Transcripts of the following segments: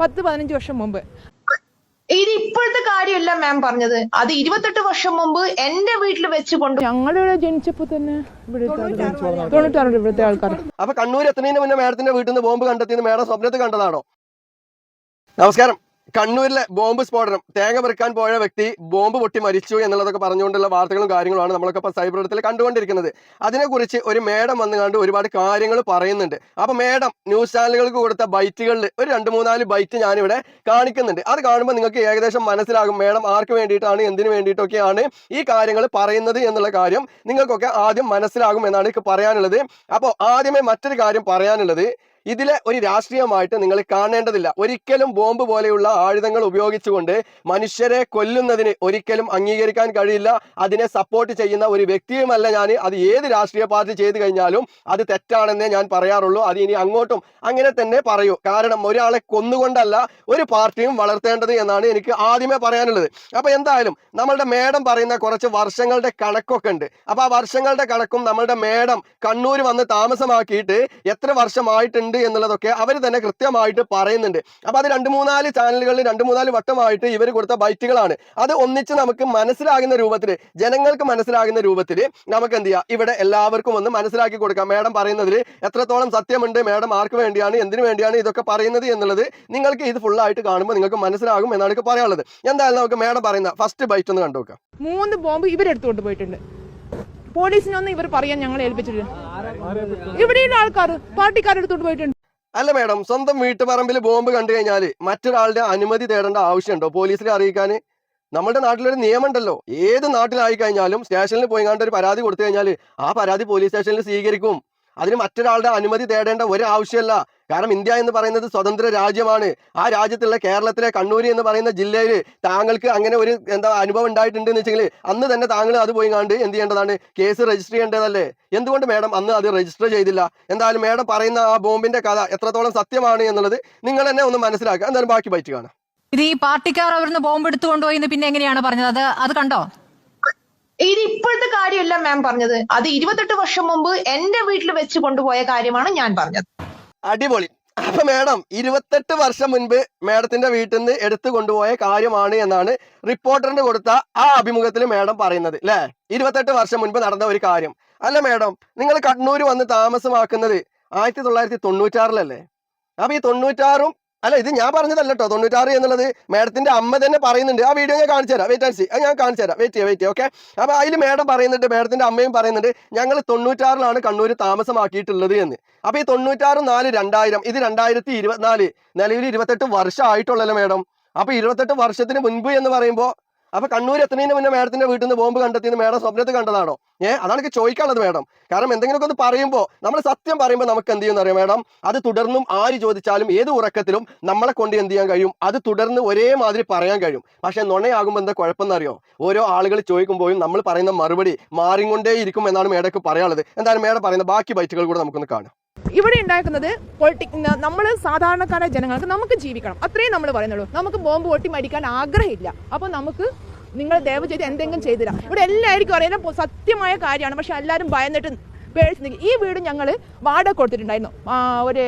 പത്ത് പതിനഞ്ച് വർഷം മുമ്പ്. ഇത് ഇപ്പോഴത്തെ കാര്യമല്ല മാം പറഞ്ഞത്. അത് ഇരുപത്തെട്ട് വർഷം മുമ്പ് എന്റെ വീട്ടിൽ വെച്ച് കൊണ്ട് ഞങ്ങളിവിടെ ജനിച്ചപ്പോ തന്നെ തൊണ്ണൂറ്റാറുണ്ട് തൊണ്ണൂറ്റാറ് ഇവിടുത്തെ ആൾക്കാർ അപ്പൊ കണ്ണൂർ എത്തുന്നതിന് മുന്നേ മാഡത്തിന്റെ വീട്ടിൽ നിന്ന് ബോംബ് കണ്ടെത്തിയെന്ന് മാഡം സ്വപ്നത്തിൽ കണ്ടതാണോ? നമസ്കാരം. കണ്ണൂരിലെ ബോംബ് സ്ഫോടനം. തേങ്ങ പെറുക്കാൻ പോയ വ്യക്തി ബോംബ് പൊട്ടി മരിച്ചു എന്നുള്ളതൊക്കെ പറഞ്ഞുകൊണ്ടുള്ള വാർത്തകളും കാര്യങ്ങളുമാണ് നമ്മളൊക്കെ ഇപ്പൊ സൈബർ ഇടത്തിൽ കണ്ടുകൊണ്ടിരിക്കുന്നത്. അതിനെക്കുറിച്ച് ഒരു മേഡം വന്നു കണ്ട് ഒരുപാട് കാര്യങ്ങൾ പറയുന്നുണ്ട്. അപ്പൊ മേഡം ന്യൂസ് ചാനലുകൾക്ക് കൊടുത്ത ബൈറ്റുകളിൽ ഒരു രണ്ട് മൂന്നാൽ ബൈറ്റ് ഞാനിവിടെ കാണിക്കുന്നുണ്ട്. അത് കാണുമ്പോൾ നിങ്ങൾക്ക് ഏകദേശം മനസ്സിലാകും മേഡം ആർക്ക് വേണ്ടിയിട്ടാണ് എന്തിനു വേണ്ടിയിട്ടൊക്കെയാണ് ഈ കാര്യങ്ങൾ പറയുന്നത് എന്നുള്ള കാര്യം നിങ്ങൾക്കൊക്കെ ആദ്യം മനസ്സിലാകും എന്നാണ് എനിക്ക് പറയാനുള്ളത്. അപ്പോൾ ആദ്യമേ മറ്റൊരു കാര്യം പറയാനുള്ളത്. ഇതിലെ ഒരു രാഷ്ട്രീയമായിട്ട് നിങ്ങൾ കാണേണ്ടതില്ല. ഒരിക്കലും ബോംബ് പോലെയുള്ള ആയുധങ്ങൾ ഉപയോഗിച്ചുകൊണ്ട് മനുഷ്യരെ കൊല്ലുന്നതിന് ഒരിക്കലും അംഗീകരിക്കാൻ കഴിയില്ല. അതിനെ സപ്പോർട്ട് ചെയ്യുന്ന ഒരു വ്യക്തിയുമല്ല ഞാൻ അത് ഏത് രാഷ്ട്രീയ പാർട്ടി ചെയ്തു കഴിഞ്ഞാലും അത് തെറ്റാണെന്നേ ഞാൻ പറയാറുള്ളൂ. അത് ഇനി അങ്ങോട്ടും അങ്ങനെ തന്നെ പറയൂ. കാരണം ഒരാളെ കൊന്നുകൊണ്ടല്ല ഒരു പാർട്ടിയും വളർത്തേണ്ടത് എന്നാണ് എനിക്ക് ആദ്യമേ പറയാനുള്ളത്. അപ്പൊ എന്തായാലും നമ്മളുടെ മേഡം പറയുന്ന കുറച്ച് വർഷങ്ങളുടെ കണക്കൊക്കെ ഉണ്ട്. അപ്പൊ ആ വർഷങ്ങളുടെ കണക്കും നമ്മളുടെ മേഡം കണ്ണൂർ വന്ന് താമസമാക്കിയിട്ട് എത്ര വർഷമായിട്ടുണ്ട് എന്നുള്ളതൊക്കെ അവർ തന്നെ കൃത്യമായിട്ട് പറയുന്നുണ്ട്. അപ്പൊ അത് രണ്ട് മൂന്നാൽ ചാനലുകളിൽ രണ്ട് മൂന്നാൽ വട്ടമായിട്ട് ഇവർ കൊടുത്ത ബൈറ്റുകളാണ്. അത് ഒന്നിച്ച് നമുക്ക് മനസ്സിലാകുന്ന രൂപത്തിൽ ജനങ്ങൾക്ക് മനസ്സിലാകുന്ന രൂപത്തിൽ നമുക്ക് എന്ത് ചെയ്യാം? ഇവിടെ എല്ലാവർക്കും ഒന്ന് മനസ്സിലാക്കി കൊടുക്കാം. മേഡം പറയുന്നതിൽ എത്രത്തോളം സത്യമുണ്ട് മേഡം ആർക്ക് വേണ്ടിയാണ് എന്തിനു വേണ്ടിയാണ് ഇതൊക്കെ പറയുന്നത് എന്നുള്ളത് നിങ്ങൾക്ക് ഇത് ഫുൾ ആയിട്ട് കാണുമ്പോൾ നിങ്ങൾക്ക് മനസ്സിലാകും എന്നാണ് എനിക്ക് പറയാനുള്ളത്. എന്തായാലും നമുക്ക് മേഡം പറയുന്ന ഫസ്റ്റ് ബൈറ്റ് ഒന്ന് കണ്ടു നോക്കാം മൂന്ന് ബോംബ് ഇവരെടുത്തുകൊണ്ട് പോയിട്ടുണ്ട്. പോലീസിനൊന്നും ഇവർ പറയാൻ ഞങ്ങൾ ഏൽപ്പിച്ചിട്ടില്ല. ഇവിടെയുള്ള ആൾക്കാർ പാർട്ടിക്കാരെടുത്തോണ്ട് പോയിട്ടുണ്ട്. അല്ല മേഡം സ്വന്തം വീട്ടുപറമ്പിൽ ബോംബ് കണ്ടു കഴിഞ്ഞാൽ മറ്റൊരാളുടെ അനുമതി തേടേണ്ട ആവശ്യമുണ്ടോ പോലീസിനെ അറിയിക്കാൻ നമ്മുടെ നാട്ടിലൊരു നിയമമുണ്ടല്ലോ. ഏത് നാട്ടിലായി കഴിഞ്ഞാലും സ്റ്റേഷനിൽ പോയി കണ്ട് ഒരു പരാതി കൊടുത്തു കഴിഞ്ഞാൽ ആ പരാതി പോലീസ് സ്റ്റേഷനിൽ സ്വീകരിക്കും. അതിന് മറ്റൊരാളുടെ അനുമതി തേടേണ്ട ഒരു ആവശ്യമല്ല. കാരണം ഇന്ത്യ എന്ന് പറയുന്നത് സ്വതന്ത്ര രാജ്യമാണ്. ആ രാജ്യത്തുള്ള കേരളത്തിലെ കണ്ണൂര് എന്ന് പറയുന്ന ജില്ലയിൽ താങ്കൾക്ക് അങ്ങനെ ഒരു എന്താ അനുഭവം ഉണ്ടായിട്ടുണ്ട് എന്ന് വെച്ചെങ്കിൽ അന്ന് തന്നെ താങ്കൾ അത് പോയി കണ്ട് എന്ത് ചെയ്യേണ്ടതാണ്? കേസ് രജിസ്റ്റർ ചെയ്യേണ്ടതല്ലേ? എന്തുകൊണ്ട് മേഡം അന്ന് അത് രജിസ്റ്റർ ചെയ്തില്ല? എന്തായാലും മേഡം പറയുന്ന ആ ബോംബിന്റെ കഥ എത്രത്തോളം സത്യമാണ് എന്നുള്ളത് നിങ്ങൾ തന്നെ ഒന്ന് മനസ്സിലാക്കുക. എന്തായാലും ബാക്കി ബൈറ്റ് കാണാം. ഇത് ഈ പാർട്ടിക്കാർ അവിടുന്ന് ബോംബ് എടുത്തു കൊണ്ടുപോയി എന്ന് പിന്നെ എങ്ങനെയാണ് പറഞ്ഞത്? അത് അത് കണ്ടോ? ഇത് ഇപ്പോഴത്തെ കാര്യമല്ല മാം പറഞ്ഞത്. അത് ഇരുപത്തെട്ട് വർഷം മുമ്പ് എന്റെ വീട്ടിൽ വെച്ച് കൊണ്ടുപോയ കാര്യമാണ് ഞാൻ പറഞ്ഞത്. അടിപൊളി. അപ്പൊ മേഡം ഇരുപത്തെട്ട് വർഷം മുൻപ് മേഡത്തിന്റെ വീട്ടിൽ നിന്ന് എടുത്തു കൊണ്ടുപോയ കാര്യമാണ് എന്നാണ് റിപ്പോർട്ടറിന് കൊടുത്ത ആ അഭിമുഖത്തിൽ മേഡം പറയുന്നത് അല്ലേ ഇരുപത്തെട്ട് വർഷം മുൻപ് നടന്ന ഒരു കാര്യം. അല്ല മേഡം നിങ്ങൾ കണ്ണൂർ വന്ന് താമസമാക്കുന്നത് ആയിരത്തി തൊള്ളായിരത്തി തൊണ്ണൂറ്റാറിലല്ലേ? അപ്പൊ ഈ തൊണ്ണൂറ്റാറും അല്ല ഇത് ഞാൻ പറഞ്ഞതല്ല കേട്ടോ തൊണ്ണൂറ്റാറ് എന്നുള്ളത് മാഡത്തിന്റെ അമ്മ തന്നെ പറയുന്നുണ്ട്. ആ വീഡിയോ ഞാൻ കാണിച്ചു തരാം. വെയിറ്റ് ആൻഡ് ഞാൻ കാണിച്ചു തരാം. വെയിറ്റ് ചെയ്യാം വെയിറ്റ് ചെയ്യാം ഓക്കെ അപ്പൊ അതിൽ മാഡം പറയുന്നുണ്ട് മാഡത്തിന്റെ അമ്മയും പറയുന്നുണ്ട് ഞങ്ങൾ തൊണ്ണൂറ്റാറിലാണ് കണ്ണൂർ താമസമാക്കിയിട്ടുള്ളത് എന്ന്. അപ്പൊ ഈ തൊണ്ണൂറ്റാറ് നാല് രണ്ടായിരം ഇത് രണ്ടായിരത്തി ഇരുപത്തിനാല് നിലവിൽ ഇരുപത്തെട്ട് വർഷം ആയിട്ടുള്ളല്ലോ മേഡം? അപ്പൊ ഇരുപത്തെട്ട് വർഷത്തിന് മുൻപ് എന്ന് പറയുമ്പോൾ അപ്പൊ കണ്ണൂർ എത്തുന്നതിന് മുന്നേ മാഡത്തിന്റെ വീട്ടിൽ നിന്ന് ബോംബ് കണ്ടെത്തിയെന്ന് മാഡം സ്വപ്നത്തിൽ കണ്ടതാണോ? ഏ അതാണ് എനിക്ക് ചോദിക്കാനുള്ളത് മാഡം. കാരണം എന്തെങ്കിലുമൊക്കെ ഒന്ന് പറയുമ്പോൾ നമ്മൾ സത്യം പറയുമ്പോൾ നമുക്ക് എന്ത് ചെയ്യുന്ന അറിയാം മാഡം? അത് തുടർന്നും ആര് ചോദിച്ചാലും ഏത് ഉറക്കത്തിലും നമ്മളെ കൊണ്ട് എന്ത് ചെയ്യാൻ കഴിയും? അത് തുടർന്ന് ഒരേ മാതിരി പറയാൻ കഴിയും. പക്ഷെ നുണയാകുമ്പോൾ എന്താ കുഴപ്പമെന്ന് അറിയോ ഓരോ ആളുകൾ ചോദിക്കുമ്പോഴും നമ്മൾ പറയുന്ന മറുപടി മാറിക്കൊണ്ടേ ഇരിക്കും എന്നാണ് മേഡക്ക് പറയാനുള്ളത്. എന്തായാലും മേഡം പറയുന്ന ബാക്കി ബൈറ്റുകൾ കൂടെ നമുക്കൊന്ന് കാണാം. ഇവിടെ ഉണ്ടാക്കുന്നത് പൊളിറ്റിക് നമ്മൾ സാധാരണക്കാരായ ജനങ്ങൾക്ക് നമുക്ക് ജീവിക്കണം. അത്രയും നമ്മൾ പറയുന്നുള്ളൂ. നമുക്ക് ബോംബ് പൊട്ടി മരിക്കാൻ ആഗ്രഹമില്ല. അപ്പോൾ നമുക്ക് നിങ്ങൾ ദയവ് ചെയ്ത് എന്തെങ്കിലും ചെയ്തില്ല ഇവിടെ എല്ലാവർക്കും അറിയാം സത്യമായ കാര്യമാണ്. പക്ഷെ എല്ലാവരും ഭയന്നിട്ട് പേടിച്ച് നിൽക്കും ഈ വീട് ഞങ്ങൾ വാടക കൊടുത്തിട്ടുണ്ടായിരുന്നു. ഒരു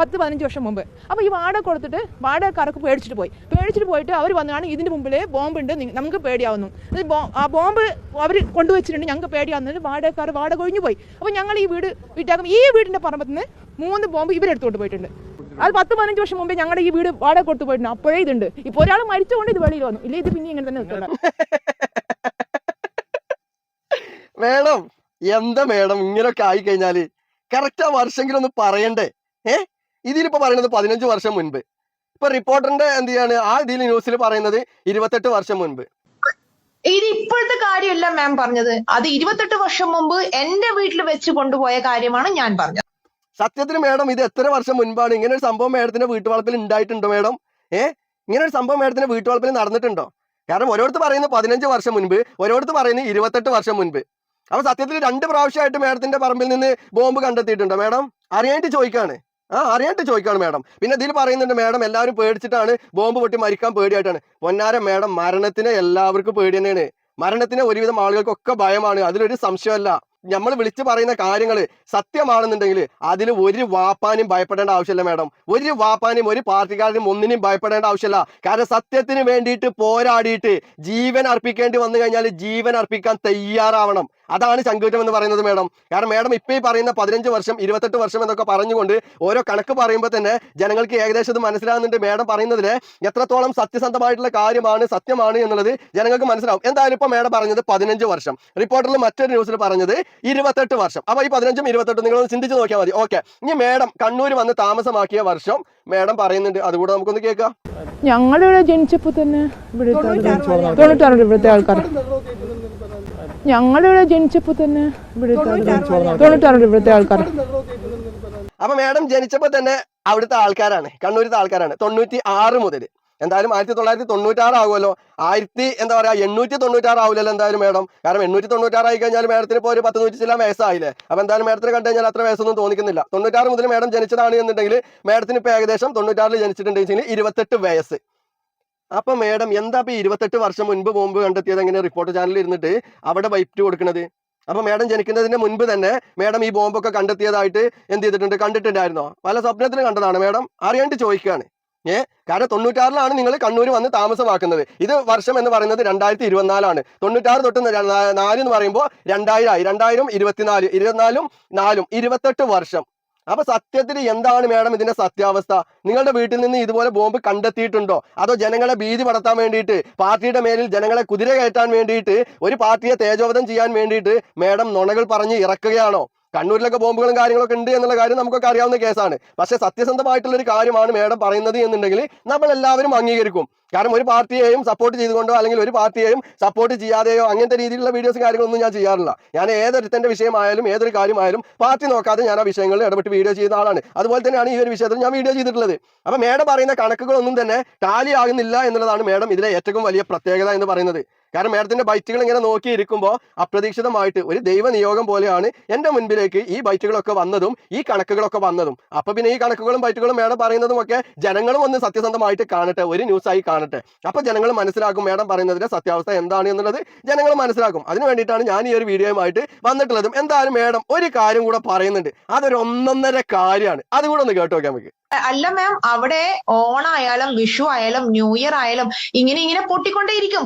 പത്ത് പതിനഞ്ച് വർഷം മുമ്പ്. അപ്പോൾ ഈ വാടക കൊടുത്തിട്ട് വാടകക്കാർക്ക് പേടിച്ചിട്ട് പോയി. പേടിച്ചിട്ട് പോയിട്ട് അവർ വന്നാണ് ഇതിന്റെ മുമ്പിൽ ബോംബുണ്ട് നമുക്ക് പേടിയാവുന്നു. ആ ബോംബ് അവർ കൊണ്ടുവച്ചിട്ടുണ്ട് ഞങ്ങൾക്ക് പേടിയാവുന്നതിന് വാടകക്കാർ വാടക ഒഴിഞ്ഞു പോയി. അപ്പോൾ ഞങ്ങൾ ഈ വീട് വിറ്റാക്കും. ഈ വീടിന്റെ പറമ്പത്ത് നിന്ന് മൂന്ന് ബോംബ് ഇവരെടുത്തോണ്ട് പോയിട്ടുണ്ട്. അത് പത്ത് പതിനഞ്ച് വർഷം മുമ്പേ ഞങ്ങളുടെ ഈ വീട് വാടക കൊടുത്തു പോയിട്ടുണ്ട്. അപ്പോഴേ ഇതുണ്ട്. ഇപ്പോൾ ഒരാൾ മരിച്ചുകൊണ്ട് ഇത് വെളിയിൽ വന്നു. ഇല്ല ഇത് പിന്നെ ഇങ്ങനെ തന്നെ നിൽക്കണം മേഡം എന്താ മേഡം? ഇങ്ങനെയൊക്കെ ആയി കഴിഞ്ഞാൽ കറക്റ്റ് ആ വർഷമെങ്കിലും ഒന്ന് പറയണ്ടേ? ഏ? ഇതിലിപ്പോ പറയുന്നത് പതിനഞ്ച് വർഷം മുൻപ്. ഇപ്പൊ റിപ്പോർട്ടറിന്റെ എന്ത് ചെയ്യാണ്? ആ ഇതിൽ ന്യൂസിൽ പറയുന്നത് ഇരുപത്തെട്ട് വർഷം മുൻപ്. ഇത് ഇപ്പോഴത്തെ കാര്യമല്ല മാം പറഞ്ഞത്. അത് ഇരുപത്തെട്ട് വർഷം മുമ്പ് എന്റെ വീട്ടിൽ വെച്ച് കൊണ്ടുപോയ കാര്യമാണ് ഞാൻ പറഞ്ഞത്. സത്യത്തിന് മേഡം ഇത് എത്ര വർഷം മുൻപാണ്? ഇങ്ങനെ ഒരു സംഭവം മേഡത്തിന്റെ വീട്ടുവളപ്പിൽ ഉണ്ടായിട്ടുണ്ടോ മേഡം ഏ? ഇങ്ങനെ ഒരു സംഭവം മേഡത്തിന്റെ വീട്ടുവളപ്പിൽ നടന്നിട്ടുണ്ടോ? കാരണം ഓരോരുത്തർ പറയുന്നത് പതിനഞ്ച് വർഷം മുൻപ് ഓരോരുത്തർ പറയുന്നത് ഇരുപത്തെട്ട് വർഷം മുൻപ്. അപ്പൊ സത്യത്തിൽ രണ്ട് പ്രാവശ്യമായിട്ട് മേഡത്തിന്റെ പറമ്പിൽ നിന്ന് ബോംബ് കണ്ടെത്തിയിട്ടുണ്ടോ മേഡം അറിയാനായിട്ട് ചോദിക്കാണ്. ആ അറിയാണ്ട് ചോദിക്കാണ് മാഡം. പിന്നെ ഇതിൽ പറയുന്നുണ്ട് മാഡം എല്ലാവരും പേടിച്ചിട്ടാണ് ബോംബ് പൊട്ടി മരിക്കാൻ പേടിയായിട്ടാണ്. പൊന്നാര മാഡം മരണത്തിന് എല്ലാവർക്കും പേടി തന്നെയാണ്. മരണത്തിന് ഒരുവിധം ആളുകൾക്കൊക്കെ ഭയമാണ്. അതിലൊരു സംശയമല്ല. നമ്മൾ വിളിച്ചു പറയുന്ന കാര്യങ്ങൾ സത്യമാണെന്നുണ്ടെങ്കിൽ അതിൽ ഒരു വാപ്പാനും ഭയപ്പെടേണ്ട ആവശ്യമില്ല മാഡം. ഒരു വാപ്പാനും ഒരു പാർട്ടിക്കാരനും ഒന്നിനും ഭയപ്പെടേണ്ട ആവശ്യമില്ല. കാരണം സത്യത്തിന് വേണ്ടിയിട്ട് പോരാടിയിട്ട് ജീവൻ അർപ്പിക്കേണ്ടി വന്നു കഴിഞ്ഞാൽ ജീവൻ അർപ്പിക്കാൻ തയ്യാറാവണം. അതാണ് ചങ്കൂറ്റം എന്ന് പറയുന്നത് മേഡം. കാരണം മേഡം ഇപ്പം ഈ പറയുന്ന പതിനഞ്ച് വർഷം ഇരുപത്തെട്ട് വർഷം എന്നൊക്കെ പറഞ്ഞുകൊണ്ട് ഓരോ കണക്ക് പറയുമ്പോൾ തന്നെ ജനങ്ങൾക്ക് ഏകദേശം ഇത് മനസ്സിലാകുന്നുണ്ട്. മേഡം പറയുന്നതിൽ എത്രത്തോളം സത്യസന്ധമായിട്ടുള്ള കാര്യമാണ് സത്യമാണ് എന്നുള്ളത് ജനങ്ങൾക്ക് മനസ്സിലാവും. എന്തായാലും ഇപ്പോൾ മേഡം പറഞ്ഞത് പതിനഞ്ച് വർഷം. റിപ്പോർട്ടറിൽ മറ്റൊരു ന്യൂസിൽ പറഞ്ഞത് ഇരുപത്തെട്ട് വർഷം. അപ്പോൾ ഈ പതിനഞ്ചും ഇരുപത്തെട്ടും നിങ്ങളൊന്ന് ചിന്തിച്ച് നോക്കിയാൽ മതി. ഓക്കെ. ഇനി മേഡം കണ്ണൂർ വന്ന് താമസമാക്കിയ വർഷം മേഡം പറയുന്നുണ്ട്. അതുകൂടെ നമുക്കൊന്ന് കേൾക്കാം. ഞങ്ങളിവിടെ ജനിച്ചപ്പോൾ തന്നെ ഇവിടെ തൊണ്ണൂറ്റാറുണ്ട് ഇവിടുത്തെ ആൾക്കാർ ഞങ്ങളിവിടെ ജനിച്ചപ്പോ തന്നെ തൊണ്ണൂറ്റാറുണ്ട് തൊണ്ണൂറ്റാറ് ഇവിടുത്തെ ആൾക്കാർ അപ്പൊ മാഡം ജനിച്ചപ്പോ തന്നെ അവിടുത്തെ ആൾക്കാരാണ് കണ്ണൂരത്തെ ആൾക്കാരാണ് തൊണ്ണൂറ്റി ആറ് മുതൽ എന്തായാലും ആയിരത്തി തൊള്ളായിരത്തി തൊണ്ണൂറ്റാറ് ആകുമല്ലോ. ആയിരത്തി എന്താ പറയാ എണ്ണൂറ്റി തൊണ്ണൂറ്റാറ് ആവില്ലല്ലോ എന്തായാലും മാഡം. കാരണം എണ്ണൂറ്റി തൊണ്ണൂറ്റാറ് ആയി കഴിഞ്ഞാൽ മാഡത്തിന് ഇപ്പോൾ ഒരു പത്ത് നൂറ്റി ചില വയസ്സായില്ലേ. അപ്പൊ എന്തായാലും മാഡത്തിന് കണ്ടു കഴിഞ്ഞാൽ അത്ര വയസ്സൊന്നും തോന്നിക്കുന്നില്ല. തൊണ്ണൂറ്റാറ് മുതൽ മാഡം ജനിച്ചതാണ് എന്നുണ്ടെങ്കിൽ മാഡത്തിന് ഇപ്പോൾ ഏകദേശം തൊണ്ണൂറ്റാറിൽ ജനിച്ചിട്ടുണ്ടെങ്കിൽ ഇരുപത്തെട്ട് വയസ്സ്. അപ്പൊ മേഡം എന്താ ഇപ്പൊ ഇരുപത്തെട്ട് വർഷം മുൻപ് ബോംബ് കണ്ടെത്തിയത്? എങ്ങനെ റിപ്പോർട്ട് ചാനലിൽ ഇരുന്നിട്ട് അവിടെ വൈറ്റ് കൊടുക്കുന്നത് അപ്പൊ മേഡം ജനിക്കുന്നതിന് മുൻപ് തന്നെ മേഡം ഈ ബോംബൊക്കെ കണ്ടെത്തിയതായിട്ട് എന്ത് ചെയ്തിട്ടുണ്ട്? കണ്ടിട്ടുണ്ടായിരുന്നോ? പല സ്വപ്നത്തിന് കണ്ടതാണ് മേഡം. അറിയാണ്ട് ചോദിക്കുകയാണ് ഏ? കാരണം തൊണ്ണൂറ്റാറിലാണ് നിങ്ങൾ കണ്ണൂർ വന്ന് താമസമാക്കുന്നത്. ഇത് വർഷം എന്ന് പറയുന്നത് രണ്ടായിരത്തി ഇരുപത്തിനാലാണ് തൊണ്ണൂറ്റാറ് തൊട്ട് നാല് എന്ന് പറയുമ്പോൾ രണ്ടായിരമായി രണ്ടായിരം ഇരുപത്തിനാല് ഇരുപത്തിനാലും നാലും ഇരുപത്തെട്ട് വർഷം. അപ്പൊ സത്യത്തിൽ എന്താണ് മാഡം ഇതിന്റെ സത്യാവസ്ഥ? നിങ്ങളുടെ വീട്ടിൽ നിന്ന് ഇതുപോലെ ബോംബ് കണ്ടെത്തിയിട്ടുണ്ടോ? അതോ ജനങ്ങളെ ഭീതി പടർത്താൻ വേണ്ടിയിട്ട് പാർട്ടിയുടെ മേലിൽ ജനങ്ങളെ കുതിര കയറ്റാൻ വേണ്ടിയിട്ട് ഒരു പാർട്ടിയെ തേജോവധം ചെയ്യാൻ വേണ്ടിയിട്ട് മാഡം നുണകൾ പറഞ്ഞ് ഇറക്കുകയാണോ? കണ്ണൂരിലൊക്കെ ബോംബുകളും കാര്യങ്ങളൊക്കെ ഉണ്ട് എന്നുള്ള കാര്യം നമുക്കൊക്കെ അറിയാവുന്ന കേസാണ്. പക്ഷേ സത്യസന്ധമായിട്ടുള്ള ഒരു കാര്യമാണ് മേഡം പറയുന്നത് എന്നുണ്ടെങ്കിൽ നമ്മൾ എല്ലാവരും അംഗീകരിക്കും. കാരണം ഒരു പാർട്ടിയെയും സപ്പോർട്ട് ചെയ്തുകൊണ്ടോ അല്ലെങ്കിൽ ഒരു പാർട്ടിയെയും സപ്പോർട്ട് ചെയ്യാതെയോ അങ്ങനത്തെ രീതിയിലുള്ള വീഡിയോസ് കാര്യങ്ങളൊന്നും ഞാൻ ചെയ്യാറില്ല. ഞാൻ ഏതൊരുത്തന്റെ വിഷയമായാലും ഏതൊരു കാര്യമായാലും പാർട്ടി നോക്കാതെ ഞാൻ ആ വിഷയങ്ങളിൽ ഇടപെട്ട് വീഡിയോ ചെയ്യുന്ന ആളാണ്. അതുപോലെ തന്നെയാണ് ഈ ഒരു വിഷയത്തിൽ ഞാൻ വീഡിയോ ചെയ്തിട്ടുള്ളത്. അപ്പൊ മേഡം പറയുന്ന കണക്കുകളൊന്നും തന്നെ ടാലി ആകുന്നില്ല എന്നുള്ളതാണ് മേഡം ഇതിലെ ഏറ്റവും വലിയ പ്രത്യേകത എന്ന് പറയുന്നത്. കാരണം മേഡത്തിന്റെ ബൈറ്റുകൾ ഇങ്ങനെ നോക്കിയിരിക്കുമ്പോൾ അപ്രതീക്ഷിതമായിട്ട് ഒരു ദൈവ നിയോഗം പോലെയാണ് എന്റെ മുൻപിലേക്ക് ഈ ബൈറ്റുകളൊക്കെ വന്നതും ഈ കണക്കുകളൊക്കെ വന്നതും. അപ്പൊ പിന്നെ ഈ കണക്കുകളും ബൈറ്റുകളും മേഡം പറയുന്നതും ഒക്കെ ജനങ്ങളും ഒന്ന് സത്യസന്ധമായിട്ട് കാണട്ടെ ഒരു ന്യൂസായി കാണട്ടെ. അപ്പൊ ജനങ്ങൾ മനസ്സിലാക്കും മേഡം പറയുന്നതിന്റെ സത്യാവസ്ഥ എന്താണ് എന്നുള്ളത് ജനങ്ങൾ മനസ്സിലാക്കും. അതിന് വേണ്ടിയിട്ടാണ് ഞാൻ ഈ ഒരു വീഡിയോയുമായിട്ട് വന്നിട്ടുള്ളതും. എന്തായാലും മേഡം ഒരു കാര്യം കൂടെ പറയുന്നുണ്ട്. അതൊരു ഒന്നൊന്നര കാര്യമാണ്. അതുകൂടെ ഒന്ന് കേട്ടോ നമുക്ക്. അല്ല മാം അവിടെ ഓണായാലും വിഷു ആയാലും ന്യൂ ഇയർ ആയാലും ഇങ്ങനെ ഇങ്ങനെ പൊട്ടിക്കൊണ്ടേയിരിക്കും.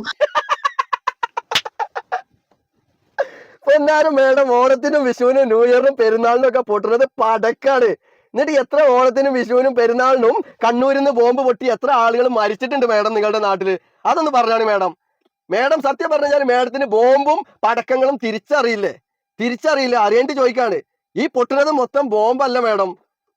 എന്നാലും മേഡം ഓണത്തിനും വിഷുവിനും ന്യൂ ഇയറിനും പെരുന്നാളിനും ഒക്കെ പൊട്ടുന്നത് പടക്കാണ്. എന്നിട്ട് എത്ര ഓണത്തിനും വിഷുവിനും പെരുന്നാളിനും കണ്ണൂരിൽ നിന്ന് ബോംബ് പൊട്ടി എത്ര ആളുകൾ മരിച്ചിട്ടുണ്ട് മേഡം നിങ്ങളുടെ നാട്ടിൽ? അതൊന്ന് പറഞ്ഞാണ് മേഡം മേഡം സത്യം പറഞ്ഞാൽ മേഡത്തിന് ബോംബും പടക്കങ്ങളും തിരിച്ചറിയില്ലേ? തിരിച്ചറിയില്ല. അറിയേണ്ടി ചോദിക്കാണ്. ഈ പൊട്ടുന്നത് മൊത്തം ബോംബല്ല മേഡം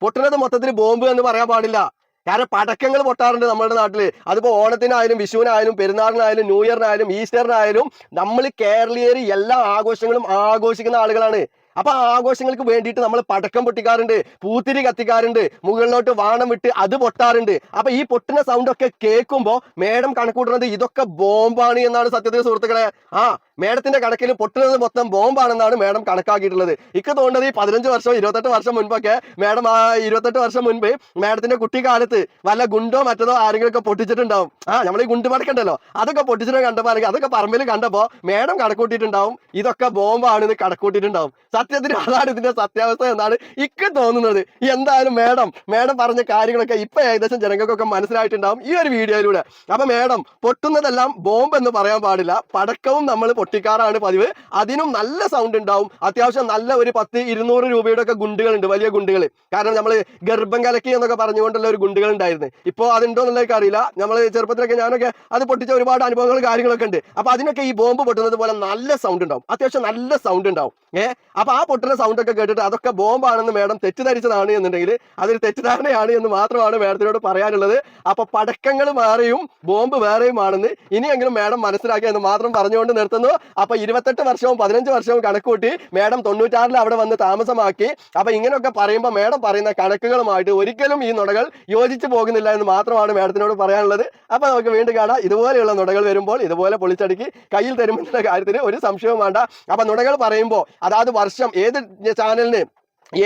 പൊട്ടുന്നത് മൊത്തത്തിൽ ബോംബ് എന്ന് പറയാൻ പാടില്ല. കാരണം പടക്കങ്ങൾ പൊട്ടാറുണ്ട് നമ്മുടെ നാട്ടിൽ. അതിപ്പോ ഓണത്തിനായാലും വിഷുവിനായാലും പെരുന്നാളിനായാലും ന്യൂ ഇയറിനായാലും ഈസ്റ്ററിനായാലും നമ്മൾ കേരളീയർ എല്ലാ ആഘോഷങ്ങളും ആഘോഷിക്കുന്ന ആളുകളാണ്. അപ്പൊ ആ ആഘോഷങ്ങൾക്ക് വേണ്ടിയിട്ട് നമ്മൾ പടക്കം പൊട്ടിക്കാറുണ്ട് പൂത്തിരി കത്തിക്കാറുണ്ട് മുകളിലോട്ട് വാണം വിട്ട് അത് പൊട്ടാറുണ്ട്. അപ്പൊ ഈ പൊട്ടുന്ന സൗണ്ട് ഒക്കെ കേൾക്കുമ്പോ മേഡം കണക്കൂട്ടുന്നത് ഇതൊക്കെ ബോംബാണ് എന്നാണ് സത്യത്തിൽ സുഹൃത്തുക്കളെ. ആ മേഡത്തിന്റെ കണക്കിൽ പൊട്ടുന്നത് മൊത്തം ബോംബാണെന്നാണ് മേഡം കണക്കാക്കിയിട്ടുള്ളത്. ഇക്ക് തോന്നുന്നത് ഈ പതിനഞ്ച് വർഷം ഇരുപത്തെട്ട് വർഷം മുൻപൊക്കെ മേഡം ആ ഇരുപത്തെട്ട് വർഷം മുൻപ് മേഡത്തിന്റെ കുട്ടിക്കാലത്ത് വല്ല ഗുണ്ടോ മറ്റതോ ആരെങ്കിലും ഒക്കെ പൊട്ടിച്ചിട്ടുണ്ടാവും. ആ നമ്മൾ ഈ ഗുണ്ട് പടക്കണ്ടല്ലോ? അതൊക്കെ പൊട്ടിച്ചിട്ട് കണ്ടപ്പോ അല്ലെങ്കിൽ അതൊക്കെ പറമ്പിൽ കണ്ടപ്പോ മേഡം കണക്കൂട്ടിയിട്ടുണ്ടാവും. ഇതൊക്കെ ബോംബാണെന്ന് കണക്കൂട്ടിയിട്ടുണ്ടാവും. സത്യത്തിന് അതാണ് ഇതിന്റെ സത്യാവസ്ഥ എന്നാണ് ഇക്ക് തോന്നുന്നത്. എന്തായാലും മേഡം മേഡം പറഞ്ഞ കാര്യങ്ങളൊക്കെ ഇപ്പൊ ഏകദേശം ജനങ്ങൾക്കൊക്കെ മനസ്സിലായിട്ടുണ്ടാവും ഈ ഒരു വീഡിയോയിലൂടെ. അപ്പൊ മേഡം പൊട്ടുന്നതെല്ലാം ബോംബ് എന്ന് പറയാൻ പാടില്ല. പടക്കവും നമ്മൾ പൊട്ടിക്കാറാണ് പതിവ്. അതിനും നല്ല സൗണ്ട് ഉണ്ടാവും. അത്യാവശ്യം നല്ല ഒരു പത്ത് ഇരുന്നൂറ് രൂപയുടെ ഒക്കെ ഗുണ്ടുകളുണ്ട് വലിയ ഗുണ്ടുകൾ കാരണം നമ്മൾ ഗർഭം കലക്കി എന്നൊക്കെ പറഞ്ഞുകൊണ്ടുള്ള ഒരു ഗുണ്ടുകൾ ഉണ്ടായിരുന്നു ഇപ്പോൾ അതുണ്ടോ എന്നുള്ളതൊക്കെ അറിയില്ല. നമ്മൾ ചെറുപ്പത്തിലൊക്കെ ഞാനൊക്കെ അത് പൊട്ടിച്ച ഒരുപാട് അനുഭവങ്ങൾ കാര്യങ്ങളൊക്കെ ഉണ്ട്. അപ്പൊ അതിനൊക്കെ ഈ ബോംബ് പൊട്ടുന്നത് പോലെ നല്ല സൗണ്ട് ഉണ്ടാവും. അത്യാവശ്യം നല്ല സൗണ്ട് ഉണ്ടാവും. ഏ? അപ്പൊ ആ പൊട്ടുന്ന സൗണ്ട് ഒക്കെ കേട്ടിട്ട് അതൊക്കെ ബോംബാണെന്ന് മേഡം തെറ്റിദ്ധരിച്ചതാണ് എന്നുണ്ടെങ്കിൽ അതൊരു തെറ്റിദ്ധാരണയാണ് എന്ന് മാത്രമാണ് മേഡത്തിനോട് പറയാനുള്ളത്. അപ്പൊ പടക്കങ്ങൾ മാറിയും ബോംബ് വേറെയും ആണെന്ന് ഇനിയെങ്കിലും മേഡം മനസ്സിലാക്കിയെന്ന് മാത്രം പറഞ്ഞുകൊണ്ട് നിർത്തുന്നു. അപ്പൊ ഇരുപത്തെട്ട് വർഷവും പതിനഞ്ച് വർഷവും കണക്കൂട്ടി മേഡം തൊണ്ണൂറ്റാറിൽ അവിടെ വന്ന് താമസമാക്കി. അപ്പൊ ഇങ്ങനെയൊക്കെ പറയുമ്പോൾ മേഡം പറയുന്ന കണക്കുകളുമായിട്ട് ഒരിക്കലും ഈ നുണകൾ യോജിച്ചു പോകുന്നില്ല എന്ന് മാത്രമാണ് മേഡത്തിനോട് പറയാനുള്ളത്. അപ്പൊ നമുക്ക് വീണ്ടും കാണാം. ഇതുപോലെയുള്ള നുണകൾ വരുമ്പോൾ ഇതുപോലെ പൊളിച്ചടുക്കി കയ്യിൽ തരുമെന്നുള്ള കാര്യത്തിന് ഒരു സംശയവും വേണ്ട. അപ്പൊ നുണകൾ പറയുമ്പോൾ അതാത് വർഷം ഏത് ചാനലിന്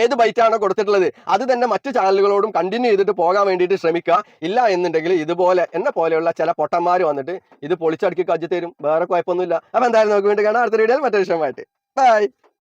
ഏത് ബൈറ്റാണോ കൊടുത്തിട്ടുള്ളത്? അത് തന്നെ മറ്റു ചാനലുകളോടും കണ്ടിന്യൂ ചെയ്തിട്ട് പോകാൻ വേണ്ടിയിട്ട് ശ്രമിക്കുക. ഇല്ല എന്നുണ്ടെങ്കിൽ ഇതുപോലെ എന്നെ പോലെയുള്ള ചില പൊട്ടന്മാർ വന്നിട്ട് ഇത് പൊളിച്ചടുക്കി കജ്ജി തരും. വേറെ കുഴപ്പമൊന്നുമില്ല. അപ്പോൾ എന്തായാലും നമുക്ക് വേണ്ടി കാണാം. അടുത്ത വീഡിയോയിൽ മറ്റൊരു വിഷയമായിട്ട് ബൈ